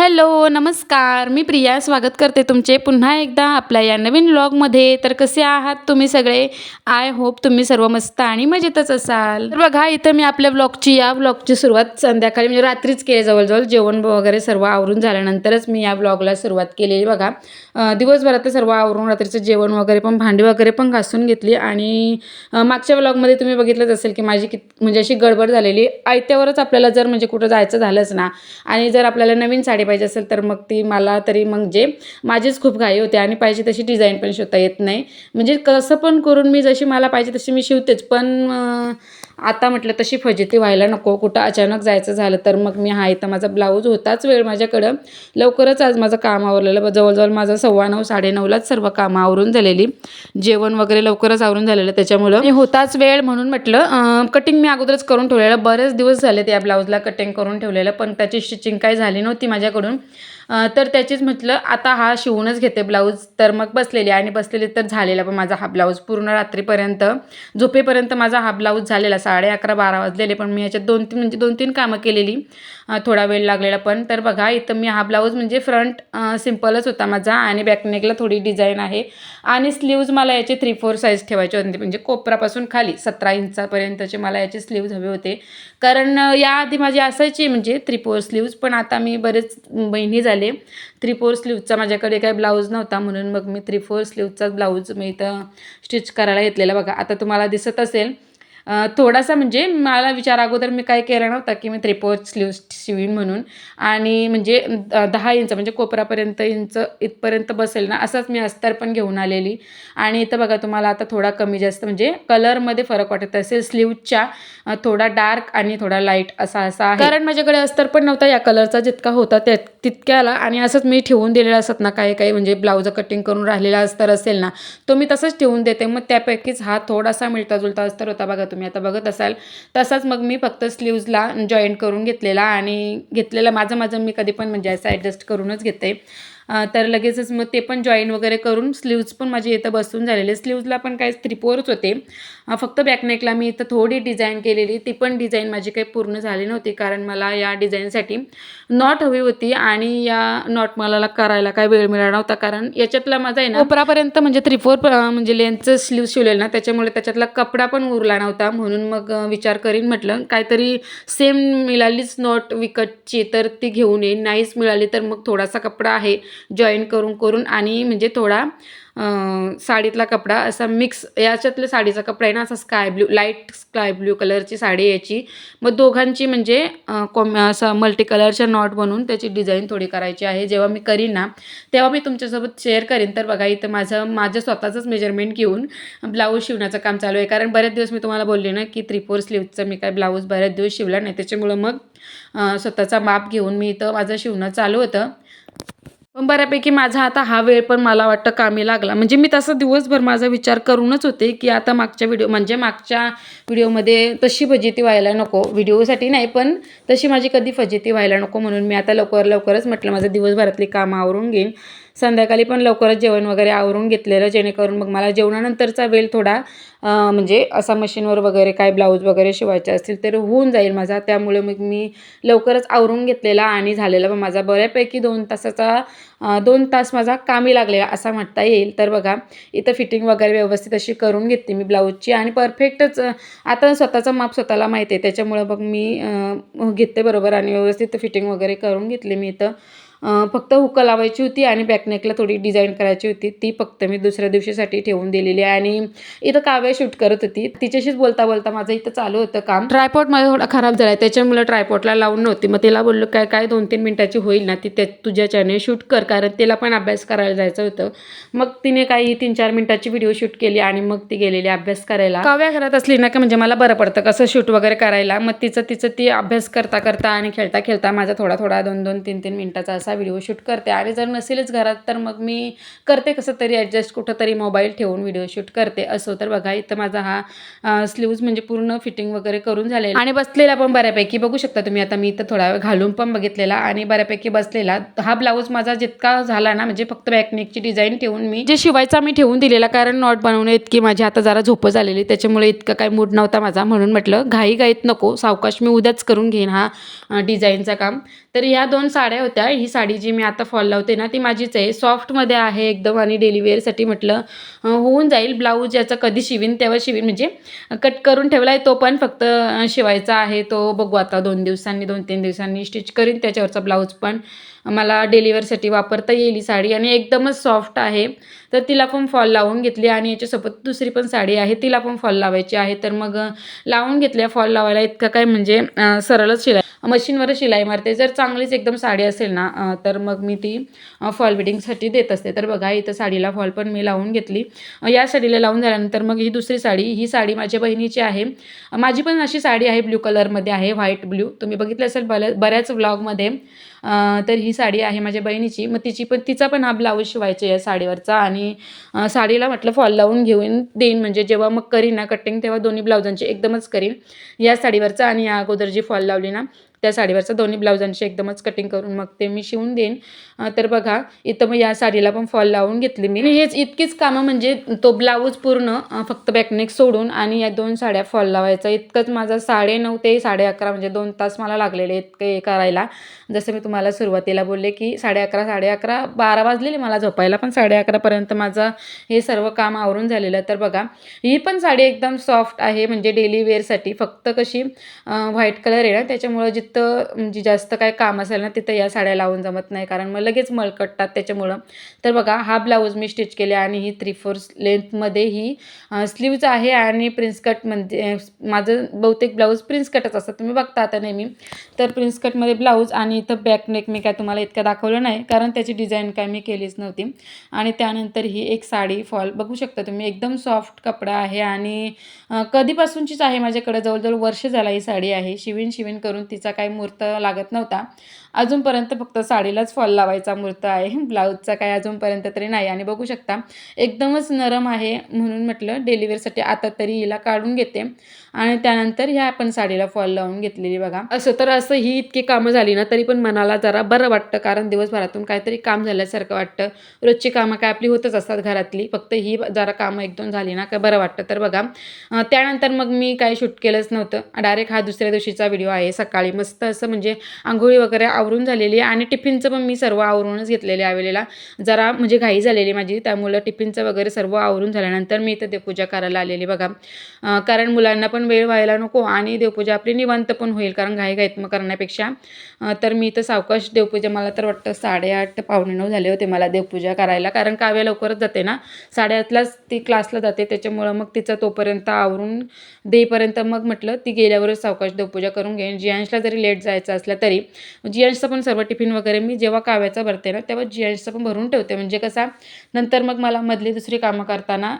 Hello नमस्कार. मी प्रिया स्वागत करते तुमचे पुन्हा एकदा आपल्या या नवीन व्लॉगमध्ये तर कसे आहात तुम्ही सगळे? आय होप तुम्ही सर्व मस्त आणि मजेतच असाल. तर बघा इथं मी आपल्या व्लॉगची या व्लॉगची सुरुवात संध्याकाळी म्हणजे रात्रीच केली जवळजवळ. जेवण वगैरे सर्व आवरून झाल्यानंतरच मी या व्लॉगला सुरुवात केलेली बघा. दिवसभरात सर्व आवरून रात्रीचं जेवण वगैरे पण भांडी वगैरे पण घासून घेतली. आणि मागच्या व्लॉगमध्ये तुम्ही बघितलंच असेल की माझी कित म्हणजे अशी गडबड झालेली. आयत्यावरच आपल्याला जर म्हणजे कुठं जायचं झालंच ना. आणि जर आपल्याला नवीन साडी पाहिजे असेल तर मग ती मला तरी म्हणजे माझीच खूप घाई होते आणि पाहिजे तशी डिझाईन पण शिवता येत नाही. म्हणजे कसं पण करून मी जशी मला पाहिजे तशी मी शिवतेच. पण आता म्हटलं तशी फजिती व्हायला नको. कुठं अचानक जायचं झालं तर मग मी हा इथं माझा ब्लाऊज होताच वेळ माझ्याकडं. लवकरच आज माझं काम आवरलेलं. जवळजवळ माझं सव्वा नऊ साडेनऊलाच सर्व कामं आवरून झालेली. जेवण वगैरे लवकरच आवरून झालेलं त्याच्यामुळं. होताच वेळ म्हणून म्हटलं कटिंग मी अगोदरच करून ठेवलेलं. बरेच दिवस झाले त्या ब्लाऊजला कटिंग करून ठेवलेलं. पण त्याची स्टिचिंग काही झाली नव्हती माझ्याकडून. तर त्याचीच म्हटलं आता हा शिवूनच घेते ब्लाऊज. तर मग बसलेली आणि बसलेली तर झालेला पण माझा हा ब्लाऊज. पूर्ण रात्रीपर्यंत झोपेपर्यंत माझा हा ब्लाऊज झालेला. साडे अकरा बारा वाजलेले पण मी याच्यात दोन तीन म्हणजे दोन तीन कामं केलेली. थोडा वेळ लागलेला पण. तर बघा इथं मी हा ब्लाऊज म्हणजे फ्रंट सिम्पलच होता माझा आणि बॅकनेकला थोडी डिझाईन आहे. आणि स्लीव्ज मला याचे थ्री फोर साईज ठेवायचे होते. म्हणजे कोपरापासून खाली सतरा इंचापर्यंतचे मला याचे स्लीव्ज हवे होते. कारण याआधी माझी असायची म्हणजे थ्री फोर स्लीव्ज पण आता मी बरेच महिने झाले थ्री फोर स्लीवचा माझ्याकडे काही ब्लाऊज नव्हता म्हणून मग मी थ्री फोर स्लीवचा ब्लाऊज मी इथं स्टिच करायला घेतलेला. बघा आता तुम्हाला दिसत असेल थोडासा म्हणजे मला विचार अगोदर मी काय केला नव्हता की मी त्रिपोर फोर स्लीव शिवीन म्हणून आणि म्हणजे दहा इंच म्हणजे कोपरापर्यंत इंच इथपर्यंत बसेल ना असंच मी अस्तर पण घेऊन आलेली. आणि इथं बघा तुम्हाला आता थोडा कमी जास्त म्हणजे कलरमध्ये फरक वाटत असेल स्लीवच्या थोडा डार्क आणि थोडा लाइट असा असा आहे. कारण माझ्याकडे अस्तर पण नव्हता या कलरचा जितका होता त्या तितक्याला आणि असंच मी ठेवून दिलेलं असत ना काही काही म्हणजे ब्लाऊज कटिंग करून राहिलेला अस्तर असेल ना तो मी तसंच ठेवून देते. मग त्यापैकीच हा थोडासा मिळता जुळता अस्तर होता बघा तुम्ही. आता बघत असाल तसाच मग मी फक्त स्लीव्जला जॉईंट करून घेतलेला आणि घेतलेला माझं माझं मी कधी पण म्हणजे असं ॲडजस्ट करूनच घेते. तर लगेचच मग ते पण जॉईन वगैरे करून स्लीव्ज पण माझे इथं बसून झालेले. स्लीव्जला पण काही त्रिपोरच होते. फक्त बॅकनेकला मी इथं थोडी डिझाईन केलेली. ती पण डिझाईन माझी काही पूर्ण झाली नव्हती कारण मला या डिझाईनसाठी नॉट हवी होती आणि या नॉट मला करायला काय वेळ मिळाला नव्हता कारण याच्यातला माझा आहे ना कोपरापर्यंत म्हणजे थ्री फोर म्हणजे लेंथचं स्लीव शिवलेलं ना त्याच्यामुळे त्याच्यातला कपडा पण उरला नव्हता म्हणून मग विचार करीन म्हटलं. काहीतरी सेम मिळालीच नॉट विकतची तर ती घेऊन येईन. नाहीच मिळाली तर मग थोडासा कपडा आहे. जॉईन करून करून आणि म्हणजे थोडा साडीतला कपडा असा मिक्स याच्यातल्या साडीचा कपडा आहे ना असा sky blue light sky blue कलरची साडी याची मग दोघांची म्हणजे कॉम असं मल्टी कलरच्या नॉट बनवून त्याची डिझाईन थोडी करायची आहे. जेव्हा मी करीन ना तेव्हा मी तुमच्यासोबत शेअर करीन. तर बघा इथं माझं माझं स्वतःचंच मेजरमेंट घेऊन ब्लाऊज शिवण्याचं काम चालू आहे. कारण बरेच दिवस मी तुम्हाला बोलले ना की त्रिपोर स्लीवचं मी काय ब्लाऊज बऱ्याच दिवस शिवला नाही. त्याच्यामुळं मग स्वतःचा माप घेऊन मी इथं माझं शिवणं चालू होतं. पण बऱ्यापैकी माझा आता हा वेळ पण मला वाटतं कामी लागला. म्हणजे मी तसं दिवसभर माझा विचार करूनच होते की आता मागच्या व्हिडिओ म्हणजे मागच्या व्हिडिओमध्ये तशी फजिती व्हायला नको. व्हिडिओसाठी नाही पण तशी माझी कधी फजिती व्हायला नको म्हणून मी आता लवकर लवकरच म्हटलं माझं दिवसभरातली कामं आवरून घेईन. संध्याकाळी पण लवकरच जेवण वगैरे आवरून घेतलेलं जेणेकरून मग मला जेवणानंतरचा वेळ थोडा म्हणजे असा मशीनवर वगैरे काय ब्लाऊज वगैरे शिवायचे असतील तर होऊन जाईल माझा. त्यामुळे मग मी लवकरच आवरून घेतलेला आणि झालेला पण माझा बऱ्यापैकी दोन तासाचा दोन तास माझा कामी लागलेला असा म्हणता येईल. तर बघा इथं फिटिंग वगैरे व्यवस्थित अशी करून घेतली मी ब्लाऊजची आणि परफेक्टच आता स्वतःचं माप स्वतःला माहिती आहे. त्याच्यामुळं मग मी घेते बरोबर आणि व्यवस्थित फिटिंग वगैरे करून घेतली मी इथं. फक्त हुकं लावायची होती आणि बॅकनेकला थोडी डिझाईन करायची होती. ती फक्त मी दुसऱ्या दिवशीसाठी ठेवून दिलेली आहे आणि इथं काव्य शूट करत होती. तिच्याशीच बोलता बोलता माझं इथं चालू होतं काम. ट्रायपॉट माझा थोडा खराब झाला त्याच्यामुळे ट्रायपॉटला लावून नव्हती. मग तिला बोललो काय काय दोन तीन मिनिटाची होईल ना ती त्या तुझ्याच्याने शूट कर. कारण तिला पण अभ्यास करायला जायचं होतं. मग तिने काही तीन चार मिनिटाची व्हिडिओ शूट केली आणि मग ती गेलेली अभ्यास करायला. काव्या घरात असली ना का म्हणजे मला बरं पडतं कसं शूट वगैरे करायला. मग तिचं तिचं ती अभ्यास करता करता आणि खेळता खेळता माझा थोडा थोडा दोन दोन तीन तीन मिनिटाचा असा व्हिडिओ शूट करते. आणि जर नसेलच घरात तर मग मी करते कसं तरी ॲडजस्ट कुठं तरी मोबाईल ठेवून व्हिडिओ शूट करते. असो तर बघा इथं माझा हा स्लीव्ज म्हणजे पूर्ण फिटिंग वगैरे करून झालेला आणि बसलेला पण बऱ्यापैकी बघू शकता तुम्ही आता मी इथं थोडा वेळ घालून पण बघितलेला. आणि बऱ्यापैकी बसलेला. हा ब्लाऊज माझा जितका झाला ना म्हणजे फक्त बॅकनेकची डिझाईन ठेवून मी जे शिवायचा मी ठेवून दिलेला कारण नॉट बनवणे इतकी माझी आता जरा झोप झालेली. त्याच्यामुळे इतकं काही मूड नव्हता माझा. म्हणून म्हटलं घाई घाईत नको सावकाश मी उद्याच करून घेईन हा डिझाईनचा काम. तर ह्या दोन साड्या होत्या. ही साडी जी मी आता फॉल लावते ना ती माझीच आहे. सॉफ्टमध्ये आहे एकदम आणि डेली वेअरसाठी म्हटलं. होऊन जाईल. ब्लाऊज याचा कधी शिवीन तेव्हा शिवीन. म्हणजे कट करून ठेवला आहे तो पण फक्त शिवायचा आहे. तो बघू आता दोन दिवसांनी दोन तीन दिवसांनी स्टिच करीन. त्याच्यावरचा ब्लाऊज पण. मला डेलिव्हरसाठी वापरता येईल ही साडी आणि एकदमच सॉफ्ट आहे. तर तिला पण फॉल लावून घेतली आणि याच्यासोबत दुसरी पण साडी आहे तिला पण फॉल लावायची आहे. तर मग लावून घेतल्या फॉल लावायला इतकं काय म्हणजे सरळच शिलाई मशीनवरच शिलाई मारते. जर चांगलीच एकदम साडी असेल ना तर मग मी ती फॉल बिडिंगसाठी देत असते. तर बघा इथं साडीला फॉल पण मी लावून घेतली. या साडीला लावून झाल्यानंतर मग ही दुसरी साडी ही साडी माझ्या बहिणीची आहे. माझी पण अशी साडी आहे ब्ल्यू कलरमध्ये आहे व्हाईट ब्ल्यू तुम्ही बघितलं असेल बऱ्या बऱ्याच ब्लॉगमध्ये तर ही साडी आहे माझ्या बहिणीची मग तिची पण तिचा पण हा ब्लाऊज शिवायचा या साडीवरचा आणि साडीला म्हटलं फॉल लावून घेऊन देईन. म्हणजे जेव्हा मग करीन ना कटिंग तेव्हा दोन्ही ब्लाउजांची एकदमच करीन. या साडीवरचा आणि या अगोदर जी फॉल लावली ना त्या साडीवरचं दोन्ही ब्लाऊजांची एकदमच कटिंग करून मग ते मी शिवून देईन. तर बघा इथं मग या साडीला पण फॉल लावून घेतली मी. हेच इतकीच कामं म्हणजे तो ब्लाऊज पूर्ण फक्त बॅकनेक सोडून आणि या दोन साड्या फॉल लावायचा. इतकंच माझा साडे नऊ ते साडे अकरा म्हणजे दोन तास मला लागलेले इतके करायला. जसं मी तुम्हाला सुरुवातीला बोलले की साडे अकरा साडे अकरा बारा वाजलेले मला झोपायला पण साडे अकरापर्यंत माझं हे सर्व काम आवरून झालेलं. तर बघा ही पण साडी एकदम सॉफ्ट आहे. म्हणजे डेली वेअरसाठी फक्त कशी व्हाईट कलर आहे ना त्याच्यामुळं जिथं म्हणजे जास्त काय काम असेल ना तिथं या साड्या लावून जमत नाही. कारण मग लगेच मळकटतात त्याच्यामुळं. तर बघा हा ब्लाऊज मी स्टिच केले आणि ही थ्री फोर लेंथमध्ये ही स्लीव्ज आहे आणि प्रिन्स कट म्हणजे माझं बहुतेक ब्लाऊज प्रिन्स कटच असतं तुम्ही बघता आता नेहमी. तर प्रिन्स कटमध्ये ब्लाऊज आणि इथं बॅक नेक मी काय तुम्हाला इतकं दाखवलं नाही. कारण त्याची डिझाईन काय मी केलीच नव्हती. आणि त्यानंतर ही एक साडी फॉल बघू शकता तुम्ही एकदम सॉफ्ट कपडा आहे आणि कधीपासूनचीच आहे माझ्याकडे. जवळजवळ वर्ष झाला ही साडी आहे. शिवीन शिवीन करून तिचा काही मुहूर्त लागत नव्हता. अजूनपर्यंत फक्त साडीलाच फॉल लावायचा मुहूर्त आहे. ब्लाऊजचा काय अजूनपर्यंत तरी नाही. आणि बघू शकता एकदमच नरम आहे म्हणून म्हटलं डेलिव्हरीसाठी आता तरी हिला काढून घेते. आणि त्यानंतर ह्या आपण साडीला फॉल लावून घेतलेली बघा. असं तर असं ही इतकी कामं झाली ना तरी पण मनाला जरा बरं वाटतं. कारण दिवसभरातून काहीतरी काम झाल्यासारखं वाटतं. रोजची कामं काय आपली होतच असतात घरातली. फक्त ही जरा कामं एक दोन झाली ना काय बरं वाटतं. तर बघा त्यानंतर मग मी काही शूट केलंच नव्हतं. डायरेक्ट हा दुसऱ्या दिवशीचा व्हिडिओ आहे. सकाळी मस्त असं म्हणजे आंघोळी वगैरे आवरून झालेली आहे आणि टिफिनचं पण मी सर्व आवरूनच घेतलेले यावेळेला. जरा म्हणजे घाई झालेली माझी त्यामुळं टिफिनचं वगैरे सर्व आवरून झाल्यानंतर मी इथं देवपूजा करायला आलेली बघा. कारण मुलांना पण वेळ व्हायला नको आणि देवपूजा आपली निवांत पण होईल कारण घाईघाईत मग करण्यापेक्षा. तर मी इथं सावकाश देवपूजा मला तर वाटतं साडेआठ पावणे नऊ झाले होते मला देवपूजा करायला. कारण काव्या लवकरच जाते ना. साडेआठलाच ती क्लासला जाते त्याच्यामुळं मग तिचं तोपर्यंत आवरून देईपर्यंत मग म्हटलं ती गेल्यावरच सावकाश देवपूजा करून घेईन. जियांशला जरी लेट जायचं असलं तरी जेंट्सचं पण सर्व टिफिन वगैरे मी जेव्हा काव्याचा भरते ना तेव्हा जेंट्सचं पण भरून ठेवते. म्हणजे कसा नंतर मग मला मधली दुसरी कामं करताना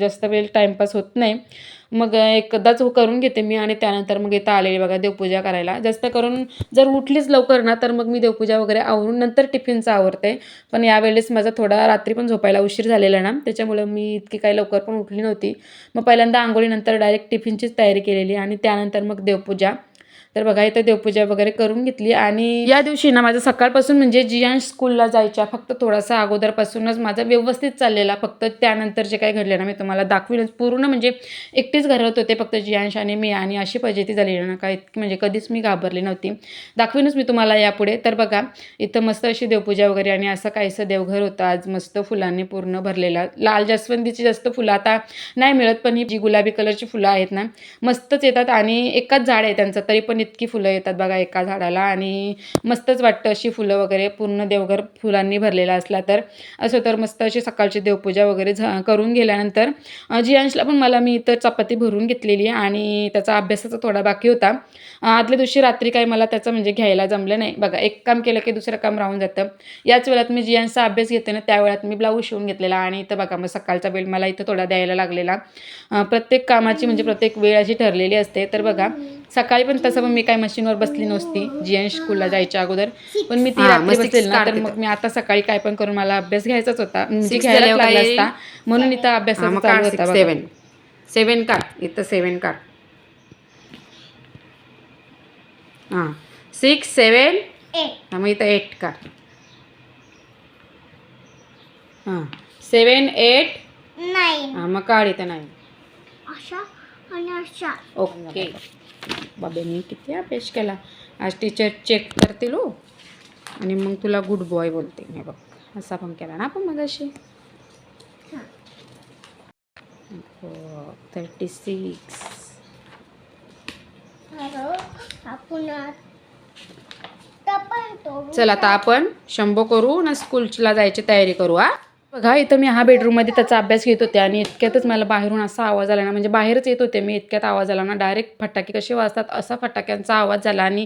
जास्त वेळ टाईमपास होत नाही. मग एकदाच करून घेते मी आणि त्यानंतर मग इथं आलेली बघा देवपूजा करायला. जास्त करून जर उठलीच लवकर ना तर मग मी देवपूजा वगैरे आवरून नंतर टिफिनचं आवरते. पण यावेळेस माझा थोडा रात्री पण झोपायला उशीर झालेला ना त्याच्यामुळं मी इतकी काही लवकर पण उठली नव्हती. मग पहिल्यांदा आंघोळीनंतर डायरेक्ट टिफिनचीच तयारी केलेली आणि त्यानंतर मग देवपूजा. तर बघा इथं देवपूजा वगैरे करून घेतली आणि या दिवशी ना माझं सकाळपासून म्हणजे जियांश स्कूलला जायच्या फक्त थोडासा अगोदरपासूनच माझा व्यवस्थित चाललेला. फक्त त्यानंतर जे काही घडले ना मी तुम्हाला दाखवीनच पूर्ण म्हणजे एकटीच घरात होते फक्त जियांश आणि मी आणि अशी फजिती झालेली ना काय म्हणजे कधीच मी घाबरली नव्हती. दाखवीनच मी तुम्हाला यापुढे. तर बघा इथं मस्त अशी देवपूजा वगैरे आणि असं काहीसं देवघर होतं. आज मस्त फुलांनी पूर्ण भरलेला. लाल जास्वंदीची जास्त फुलं आता नाही मिळत पण ही जी गुलाबी कलरची फुलं आहेत ना मस्तच येतात आणि एकाच झाड आहे त्यांचं तरी पण इतकी फुलं येतात बघा एका झाडाला आणि मस्तच वाटतं अशी फुलं वगैरे पूर्ण देवघर फुलांनी भरलेला असला तर. असं तर मस्त अशी सकाळची देवपूजा वगैरे झा करून गेल्यानंतर जियांशला पण मला मी इथं चपाती भरून घेतलेली आणि त्याचा अभ्यासाचा थोडा बाकी होता. आदल्या दिवशी रात्री काही मला त्याचं म्हणजे घ्यायला जमलं नाही. बघा एक काम केलं की दुसरं काम राहून जातं. याच वेळात मी जियांचा अभ्यास घेते ना त्या वेळात मी ब्लाऊज शिवून घेतलेला आणि इथं बघा मग सकाळचा वेळ मला इथं थोडा द्यायला लागलेला. प्रत्येक कामाची म्हणजे प्रत्येक वेळ अशी ठरलेली असते. तर बघा सकाळी पण तसं पण मी काय मशीनवर बसली नव्हती जियांश स्कूलला जायच्या अगोदर. पण मी ती रात्री बसलेली ना तर मग मी आता सकाळी काय पण करून मला अभ्यास घ्यायचाच होता. म्हणजे घ्यायला लागला असता. म्हणून इथं अभ्यासाचा चालू होता. सेवन सेवन काढ. इथं सेवन काढ. हां. सिक्स सेवन हा मग इथं एट काढ. हां. सेवन एट नाईन हां मग काढ इथं नाही ओके. बाबांनी किती अभ्यास केला? आज टीचर चेक करतील हो. आणि मग तुला गुड बॉय बोलते. मी बघ असा पण केला ना आपण मगाशी. थर्टी सिक्स चल आता आपण शंभो करू ना स्कूलला जायची तयारी करू हा? बघा इथं मी हा बेडरूममध्ये त्याचा अभ्यास घेत होते आणि इतक्यातच मला बाहेरून असा आवाज आला ना म्हणजे बाहेरच येत होते मी इतक्यात आवाज आला ना डायरेक्ट फटाके कसे वाजतात असा फटाक्यांचा आवाज झाला आणि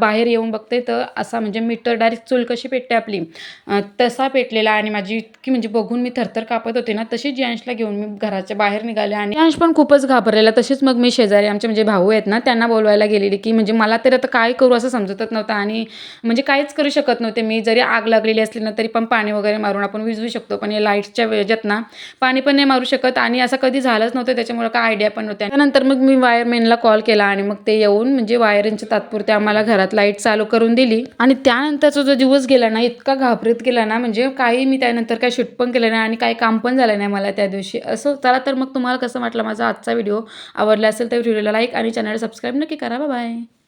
बाहेर येऊन बघते तर असा म्हणजे मीटर डायरेक्ट चूल कशी पेटते आपली तसा पेटलेला आणि माझी इतकी म्हणजे बघून मी थरथर कापत होते ना तशीच जियांशला घेऊन मी घराच्या बाहेर निघाले आणि जियांश पण खूपच घाबरलेला तसेच मग मी शेजारी आमचे म्हणजे भाऊ आहेत ना त्यांना बोलवायला गेलेली की म्हणजे मला तरी आता काय करू असं समजतच नव्हतं आणि म्हणजे काहीच करू शकत नव्हते मी जरी आग लागलेली असली ना तरी पण पाणी वगैरे मारून आपण विजवू शकतो. पण या लाईटच्या वेळेत ना पाणी पण नाही मारू शकत आणि असं कधी झालंच नव्हतं त्याच्यामुळे काय आयडिया पण नव्हत्या त्यानंतर मग मी वायरमॅनला कॉल केला आणि मग ते येऊन म्हणजे वायरिंगच्या तात्पुरते आम्हाला घरात लाइट चालू करून दिली. आणि त्यानंतरचा जो दिवस गेला ना इतका घाबरत गेला ना म्हणजे काही मी त्यानंतर काय शूट पण केलं नाही आणि काही काम पण झालं नाही मला त्या दिवशी. असं चला तर मग तुम्हाला कसं वाटलं माझा आजचा व्हिडिओ आवडला असेल तर व्हिडिओला लाईक आणि चॅनल सबस्क्राईब नक्की करा. बाय